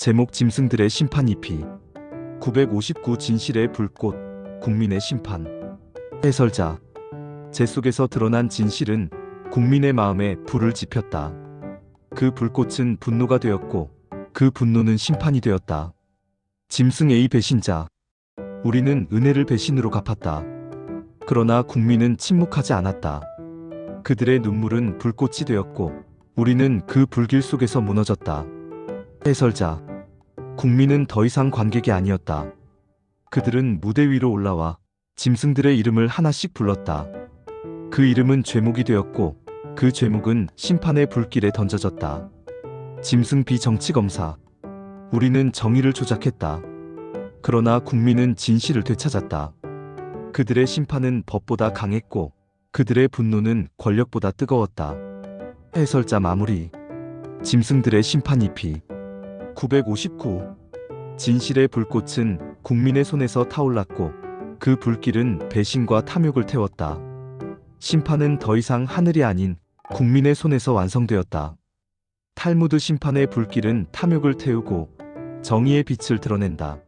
제목 짐승들의 심판 잎이 959 진실의 불꽃 국민의 심판 해설자 제 속에서 드러난 진실은 국민의 마음에 불을 지폈다. 그 불꽃은 분노가 되었고 그 분노는 심판이 되었다. 짐승 A 배신자 우리는 은혜를 배신으로 갚았다. 그러나 국민은 침묵하지 않았다. 그들의 눈물은 불꽃이 되었고 우리는 그 불길 속에서 무너졌다. 해설자 국민은 더 이상 관객이 아니었다. 그들은 무대 위로 올라와 짐승들의 이름을 하나씩 불렀다. 그 이름은 죄목이 되었고 그 죄목은 심판의 불길에 던져졌다. 짐승 비정치 검사. 우리는 정의를 조작했다. 그러나 국민은 진실을 되찾았다. 그들의 심판은 법보다 강했고 그들의 분노는 권력보다 뜨거웠다. 해설자 마무리. 짐승들의 심판 잎이 959. 진실의 불꽃은 국민의 손에서 타올랐고 그 불길은 배신과 탐욕을 태웠다. 심판은 더 이상 하늘이 아닌 국민의 손에서 완성되었다. 탈무드 심판의 불길은 탐욕을 태우고 정의의 빛을 드러낸다.